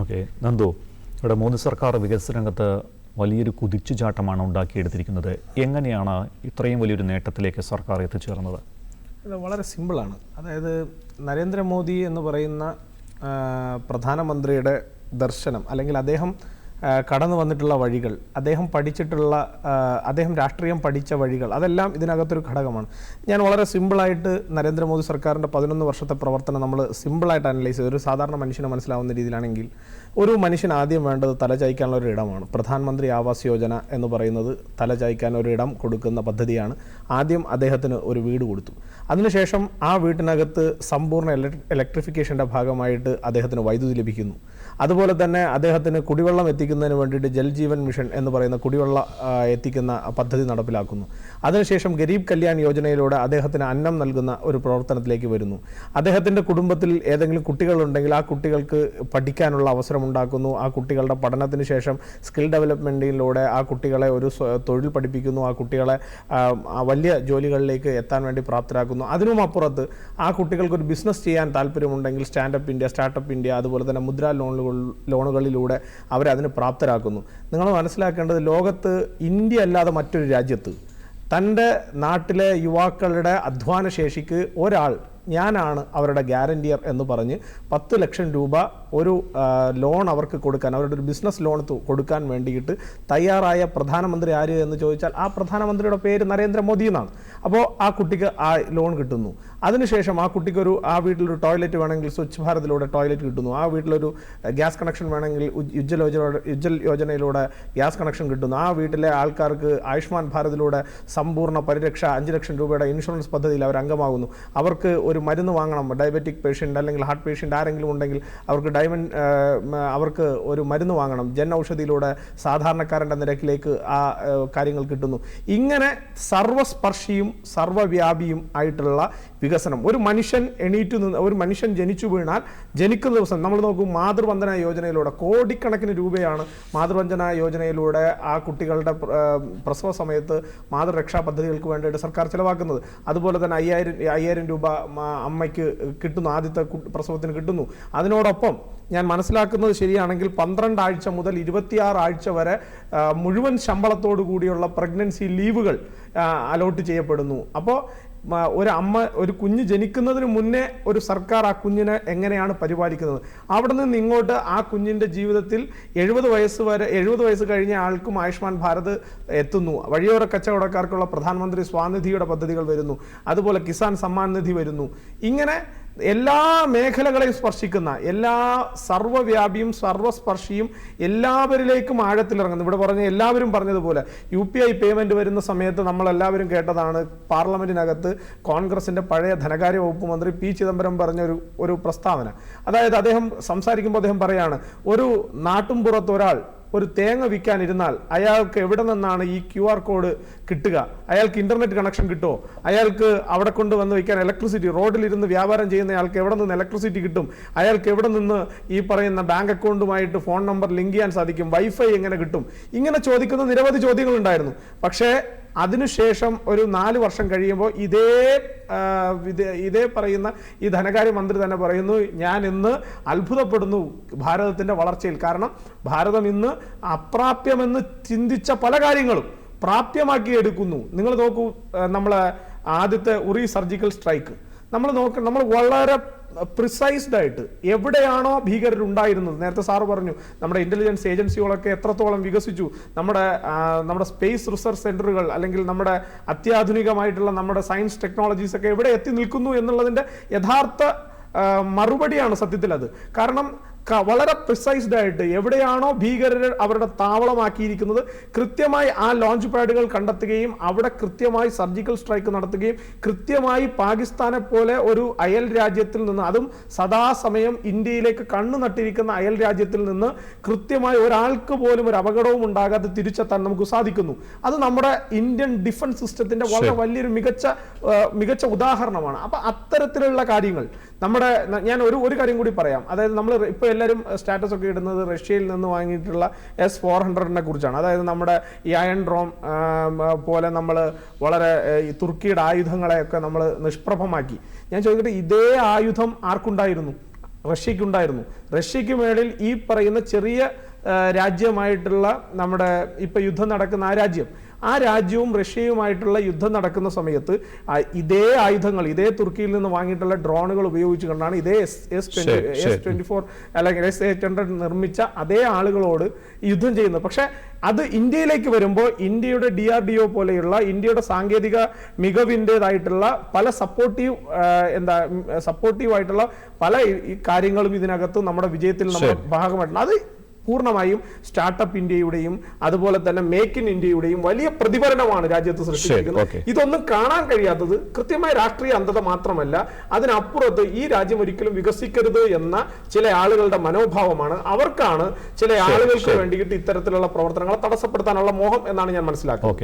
Okay. Nandu ഇവിടെ മോദി സർക്കാർ വികസന രംഗത്ത് വലിയൊരു കുതിച്ചുചാട്ടമാണ് ഉണ്ടാക്കിയെടുത്തിരിക്കുന്നത്. എങ്ങനെയാണ് ഇത്രയും വലിയൊരു നേട്ടത്തിലേക്ക് സർക്കാർ എത്തിച്ചേർന്നത്? അത് വളരെ സിമ്പിളാണ്. അതായത് നരേന്ദ്രമോദി എന്ന് പറയുന്ന പ്രധാനമന്ത്രിയുടെ ദർശനം അല്ലെങ്കിൽ അദ്ദേഹം കടന്നു വന്നിട്ടുള്ള വഴികൾ അദ്ദേഹം പഠിച്ചിട്ടുള്ള അദ്ദേഹം രാഷ്ട്രീയം പഠിച്ച വഴികൾ അതെല്ലാം ഇതിനകത്തൊരു ഘടകമാണ്. ഞാൻ വളരെ സിമ്പിളായിട്ട് നരേന്ദ്രമോദി സർക്കാരിന്റെ പതിനൊന്ന് വർഷത്തെ പ്രവർത്തനം നമ്മൾ സിമ്പിളായിട്ട് അനലൈസ് ചെയ്ത് ഒരു സാധാരണ മനുഷ്യന് മനസ്സിലാവുന്ന രീതിയിലാണെങ്കിൽ ഒരു മനുഷ്യൻ ആദ്യം വേണ്ടത് തലചായ്ക്കാനുള്ള ഒരു ഇടമാണ്. പ്രധാനമന്ത്രി ആവാസ് യോജന എന്ന് പറയുന്നത് തലചായ്ക്കാൻ ഒരു ഇടം കൊടുക്കുന്ന പദ്ധതിയാണ്. ആദ്യം അദ്ദേഹത്തിന് ഒരു വീട് കൊടുത്തു. അതിനുശേഷം ആ വീട്ടിനകത്ത് സമ്പൂർണ ഇലക്ട്രിഫിക്കേഷന്റെ ഭാഗമായിട്ട് അദ്ദേഹത്തിന് വൈദ്യുതി ലഭിക്കുന്നു. അതുപോലെ തന്നെ അദ്ദേഹത്തിന് കുടിവെള്ളം എത്തിക്കുന്നതിന് വേണ്ടിയിട്ട് ജൽജീവൻ മിഷൻ എന്ന് പറയുന്ന കുടിവെള്ള എത്തിക്കുന്ന പദ്ധതി നടപ്പിലാക്കുന്നു. അതിനുശേഷം ഗരീബ് കല്യാൺ യോജനയിലൂടെ അദ്ദേഹത്തിന് അന്നം നൽകുന്ന ഒരു പ്രവർത്തനത്തിലേക്ക് വരുന്നു. അദ്ദേഹത്തിന്റെ കുടുംബത്തിൽ ഏതെങ്കിലും കുട്ടികളുണ്ടെങ്കിൽ ആ കുട്ടികൾക്ക് പഠിക്കാനുള്ള അവസരം ഉണ്ടാക്കുന്നു ആ കുട്ടികളുടെ പഠനത്തിന് ശേഷം സ്കിൽ ഡെവലപ്മെന്റിലൂടെ ആ കുട്ടികളെ ഒരു തൊഴിൽ പഠിപ്പിക്കുന്നു. ആ കുട്ടികളെ വലിയ ജോലികളിലേക്ക് എത്താൻ വേണ്ടി പ്രാപ്തരാക്കുന്നു. അതിനും അപ്പുറത്ത് ആ കുട്ടികൾക്ക് ഒരു ബിസിനസ് ചെയ്യാൻ താല്പര്യമുണ്ടെങ്കിൽ സ്റ്റാൻഡപ്പ് ഇന്ത്യ സ്റ്റാർട്ടപ്പ് ഇന്ത്യ അതുപോലെ തന്നെ മുദ്ര മുദ്രാ ലോണുകൾ ലോണുകളിലൂടെ അവരതിന് പ്രാപ്തരാക്കുന്നു. നിങ്ങൾ മനസ്സിലാക്കേണ്ടത് ലോകത്ത് ഇന്ത്യ അല്ലാതെ മറ്റൊരു രാജ്യത്ത് തന്റെ നാട്ടിലെ യുവാക്കളുടെ അധ്വാന ശേഷിക്ക് ഒരാൾ ഞാനാണ് അവരുടെ ഗ്യാരണ്ടിയർ എന്ന് പറഞ്ഞ് പത്ത് ലക്ഷം രൂപ ഒരു ലോൺ അവർക്ക് കൊടുക്കാൻ അവരുടെ ഒരു ബിസിനസ് ലോൺ കൊടുക്കാൻ വേണ്ടിയിട്ട് തയ്യാറായ പ്രധാനമന്ത്രി ആര് എന്ന് ചോദിച്ചാൽ ആ പ്രധാനമന്ത്രിയുടെ പേര് നരേന്ദ്രമോദി എന്നാണ്. അപ്പോൾ ആ കുട്ടിക്ക് ആ ലോൺ കിട്ടുന്നു. അതിനുശേഷം ആ കുട്ടിക്കൊരു ആ വീട്ടിലൊരു ടോയ്ലറ്റ് വേണമെങ്കിൽ സ്വച്ഛ് ഭാരതിലൂടെ ടോയ്ലറ്റ് കിട്ടുന്നു. ആ വീട്ടിലൊരു ഗ്യാസ് കണക്ഷൻ വേണമെങ്കിൽ ഉജ്- ഉജ്ജ്വൽ യോജന ഉജ്ജ്വൽ യോജനയിലൂടെ ഗ്യാസ് കണക്ഷൻ കിട്ടുന്നു. ആ വീട്ടിലെ ആൾക്കാർക്ക് ആയുഷ്മാൻ ഭാരതിലൂടെ സമ്പൂർണ പരിരക്ഷ അഞ്ച് ലക്ഷം രൂപയുടെ ഇൻഷുറൻസ് പദ്ധതിയിൽ അവർ അംഗമാകുന്നു. അവർക്ക് ഒരു മരുന്ന് വാങ്ങണം. ഡയബറ്റിക് പേഷ്യന്റ് അല്ലെങ്കിൽ ഹാർട്ട് പേഷ്യന്റ് ആരെങ്കിലും ഉണ്ടെങ്കിൽ അവർക്ക് ഡയമണ്ട് അവർക്ക് ഒരു മരുന്ന് വാങ്ങണം. ജൻ ഔഷധിയിലൂടെ സാധാരണക്കാരന്റെ നിരക്കിലേക്ക് ആ കാര്യങ്ങൾ കിട്ടുന്നു. ഇങ്ങനെ സർവസ്പർശിയും സർവവ്യാപിയും ആയിട്ടുള്ള വികസനം. ഒരു മനുഷ്യൻ എണീറ്റു നിന്ന് ഒരു മനുഷ്യൻ ജനിച്ചു വീണാൽ ജനിക്കുന്ന ദിവസം നമ്മൾ നോക്കും മാതൃവന്ദന യോജനയിലൂടെ കോടിക്കണക്കിന് രൂപയാണ് മാതൃവന്ദന യോജനയിലൂടെ ആ കുട്ടികളുടെ പ്രസവ സമയത്ത് മാതൃരക്ഷാ പദ്ധതികൾക്ക് വേണ്ടിയിട്ട് സർക്കാർ ചിലവാക്കുന്നത്. അതുപോലെ തന്നെ അയ്യായിരം അയ്യായിരം രൂപ അമ്മയ്ക്ക് കിട്ടുന്നു ആദ്യത്തെ പ്രസവത്തിന് കിട്ടുന്നു. അതിനോടൊപ്പം ഞാൻ മനസ്സിലാക്കുന്നത് ശരിയാണെങ്കിൽ പന്ത്രണ്ട് ആഴ്ച മുതൽ ഇരുപത്തിയാറ് ആഴ്ച വരെ മുഴുവൻ ശമ്പളത്തോടു കൂടിയുള്ള പ്രഗ്നൻസി ലീവുകൾ അലോട്ട് ചെയ്യപ്പെടുന്നു. അപ്പോൾ ഒരു അമ്മ ഒരു കുഞ്ഞ് ജനിക്കുന്നതിന് മുന്നേ ഒരു സർക്കാർ ആ കുഞ്ഞിനെ എങ്ങനെയാണ് പരിപാലിക്കുന്നത്? അവിടെ നിന്ന് ഇങ്ങോട്ട് ആ കുഞ്ഞിന്റെ ജീവിതത്തിൽ എഴുപത് വയസ്സ് വരെ എഴുപത് വയസ്സ് കഴിഞ്ഞ ആൾക്കും ആയുഷ്മാൻ ഭാരത് എത്തുന്നു. വഴിയോര കച്ചവടക്കാർക്കുള്ള പ്രധാനമന്ത്രി സ്വാനിധിയുടെ പദ്ധതികൾ വരുന്നു. അതുപോലെ കിസാൻ സമ്മാൻ നിധി വരുന്നു. ഇങ്ങനെ എല്ലാ മേഖലകളെയും സ്പർശിക്കുന്ന എല്ലാ സർവവ്യാപിയും സർവസ്പർശിയും എല്ലാവരിലേക്കും ആഴത്തിലിറങ്ങുന്നു ഇവിടെ പറഞ്ഞ എല്ലാവരും പറഞ്ഞതുപോലെ യു പി ഐ പേയ്മെന്റ് വരുന്ന സമയത്ത് നമ്മൾ എല്ലാവരും കേട്ടതാണ് പാർലമെന്റിനകത്ത് കോൺഗ്രസിന്റെ പഴയ ധനകാര്യ വകുപ്പ് മന്ത്രി പി ചിദംബരം പറഞ്ഞ ഒരു ഒരു പ്രസ്താവന. അതായത് അദ്ദേഹം സംസാരിക്കുമ്പോൾ അദ്ദേഹം പറയാണ് ഒരു നാട്ടുംപുറത്ത് ഒരാൾ ഒരു തേങ്ങ വിൽക്കാനിരുന്നാൽ അയാൾക്ക് എവിടെ നിന്നാണ് ഈ ക്യു ആർ കോഡ് കിട്ടുക? അയാൾക്ക് ഇന്റർനെറ്റ് കണക്ഷൻ കിട്ടുമോ അയാൾക്ക് അവിടെ കൊണ്ട് വന്ന് വയ്ക്കാൻ ഇലക്ട്രിസിറ്റി റോഡിലിരുന്ന് വ്യാപാരം ചെയ്യുന്ന അയാൾക്ക് എവിടെ നിന്ന് ഇലക്ട്രിസിറ്റി കിട്ടും? അയാൾക്ക് എവിടെ നിന്ന് ഈ പറയുന്ന ബാങ്ക് അക്കൗണ്ടുമായിട്ട് ഫോൺ നമ്പർ ലിങ്ക് ചെയ്യാൻ സാധിക്കും? വൈഫൈ എങ്ങനെ കിട്ടും? ഇങ്ങനെ ചോദിക്കുന്ന നിരവധി ചോദ്യങ്ങളുണ്ടായിരുന്നു. പക്ഷേ അതിനുശേഷം ഒരു നാല് വർഷം കഴിയുമ്പോൾ ഇതേ ഇതേ- പറയുന്ന ഈ ധനകാര്യമന്ത്രി തന്നെ പറയുന്നു ഞാൻ ഇന്ന് അത്ഭുതപ്പെടുന്നു ഭാരതത്തിന്റെ വളർച്ചയിൽ. കാരണം ഭാരതം ഇന്ന് അപ്രാപ്യമെന്ന് ചിന്തിച്ച പല കാര്യങ്ങളും പ്രാപ്യമാക്കി എടുക്കുന്നു നിങ്ങൾ നോക്കൂ നമ്മളെ ആദ്യത്തെ ഉറി സർജിക്കൽ സ്ട്രൈക്ക്. നമ്മൾ നോക്ക നമ്മൾ വളരെ പ്രിസൈസ്ഡ് ആയിട്ട് എവിടെയാണോ ഭീകരർ ഉണ്ടായിരുന്നത് നേരത്തെ സാറ് പറഞ്ഞു നമ്മുടെ ഇന്റലിജൻസ് ഏജൻസികളൊക്കെ എത്രത്തോളം വികസിച്ചു നമ്മുടെ നമ്മുടെ സ്പേസ് റിസർച്ച് സെന്ററുകൾ അല്ലെങ്കിൽ നമ്മുടെ അത്യാധുനികമായിട്ടുള്ള നമ്മുടെ സയൻസ് ടെക്നോളജീസ് ഒക്കെ എവിടെ എത്തി നിൽക്കുന്നു എന്നുള്ളതിന്റെ യഥാർത്ഥ മറുപടിയാണ് സത്യത്തിൽ അത് കാരണം വളരെ പ്രിസൈസ്ഡ് ആയിട്ട് എവിടെയാണോ ഭീകരർ അവരുടെ താവളമാക്കിയിരിക്കുന്നത്. കൃത്യമായി ആ ലോഞ്ച് പാഡുകൾ കണ്ടെത്തുകയും അവിടെ കൃത്യമായി സർജിക്കൽ സ്ട്രൈക്ക് നടത്തുകയും കൃത്യമായി പാകിസ്ഥാനെ പോലെ ഒരു അയൽ രാജ്യത്തിൽ നിന്ന് അതും സദാസമയം ഇന്ത്യയിലേക്ക് കണ്ണു നട്ടിരിക്കുന്ന അയൽ രാജ്യത്തിൽ നിന്ന് കൃത്യമായി ഒരാൾക്ക് പോലും ഒരു അപകടവും ഉണ്ടാകാതെ തിരിച്ചെത്താൻ നമുക്ക് സാധിക്കുന്നു. അത് നമ്മുടെ ഇന്ത്യൻ ഡിഫൻസ് സിസ്റ്റത്തിന്റെ വളരെ വലിയൊരു മികച്ച മികച്ച ഉദാഹരണമാണ്. അപ്പൊ അത്തരത്തിലുള്ള കാര്യങ്ങൾ നമ്മുടെ ഞാൻ ഒരു ഒരു കാര്യം കൂടി പറയാം. അതായത് നമ്മൾ ഇപ്പോൾ എല്ലാവരും സ്റ്റാറ്റസ് ഒക്കെ ഇടുന്നത് റഷ്യയിൽ നിന്ന് വാങ്ങിയിട്ടുള്ള എസ് ഫോർ ഹൺഡ്രഡിനെ കുറിച്ചാണ്. അതായത് നമ്മുടെ ഈ അയൺ ഡ്രോം പോലെ നമ്മൾ വളരെ തുർക്കിയുടെ ആയുധങ്ങളെയൊക്കെ നമ്മൾ നിഷ്പ്രഭമാക്കി. ഞാൻ ചോദിക്കട്ടെ ഇതേ ആയുധം ആർക്കുണ്ടായിരുന്നു? റഷ്യക്കുണ്ടായിരുന്നു റഷ്യക്ക് മേളിൽ ഈ പറയുന്ന ചെറിയ രാജ്യമായിട്ടുള്ള നമ്മുടെ ഇപ്പൊ യുദ്ധം നടക്കുന്ന ആ രാജ്യം ആ രാജ്യവും റഷ്യയുമായിട്ടുള്ള യുദ്ധം നടക്കുന്ന സമയത്ത് ഇതേ ആയുധങ്ങൾ ഇതേ തുർക്കിയിൽ നിന്ന് വാങ്ങിയിട്ടുള്ള ഡ്രോണുകൾ ഉപയോഗിച്ച് കൊണ്ടാണ് ഇതേ S S S. Twenty four അല്ലെങ്കിൽ എസ് എയ്റ്റ് ഹൺഡ്രഡ് നിർമ്മിച്ച അതേ ആളുകളോട് യുദ്ധം ചെയ്യുന്നത് പക്ഷേ അത് ഇന്ത്യയിലേക്ക് വരുമ്പോൾ ഇന്ത്യയുടെ ഡി ആർ ഡി ഒ പോലെയുള്ള ഇന്ത്യയുടെ സാങ്കേതിക മികവിന്റെതായിട്ടുള്ള പല സപ്പോർട്ടീവ് എന്താ സപ്പോർട്ടീവ് ആയിട്ടുള്ള പല കാര്യങ്ങളും ഇതിനകത്ത് നമ്മുടെ വിജയത്തിൽ നമ്മുടെ ഭാഗമായിട്ടുണ്ട്. അത് പൂർണമായും സ്റ്റാർട്ടപ്പ് ഇന്ത്യയുടെയും അതുപോലെ തന്നെ മേക്ക് ഇൻ ഇന്ത്യയുടെയും വലിയ പ്രതിഫലനമാണ് രാജ്യത്ത്. സൃഷ്ടിച്ചിരിക്കുന്നത് ഇതൊന്നും കാണാൻ കഴിയാത്തത് കൃത്യമായ രാഷ്ട്രീയ അന്ധത മാത്രമല്ല അതിനപ്പുറത്ത് ഈ രാജ്യം ഒരിക്കലും വികസിക്കരുത് എന്ന ചില ആളുകളുടെ മനോഭാവമാണ് അവർക്കാണ് ചില ആളുകൾക്ക്. വേണ്ടിയിട്ട് ഇത്തരത്തിലുള്ള പ്രവർത്തനങ്ങളെ തടസ്സപ്പെടുത്താനുള്ള മോഹം എന്നാണ് ഞാൻ മനസ്സിലാക്കുന്നത്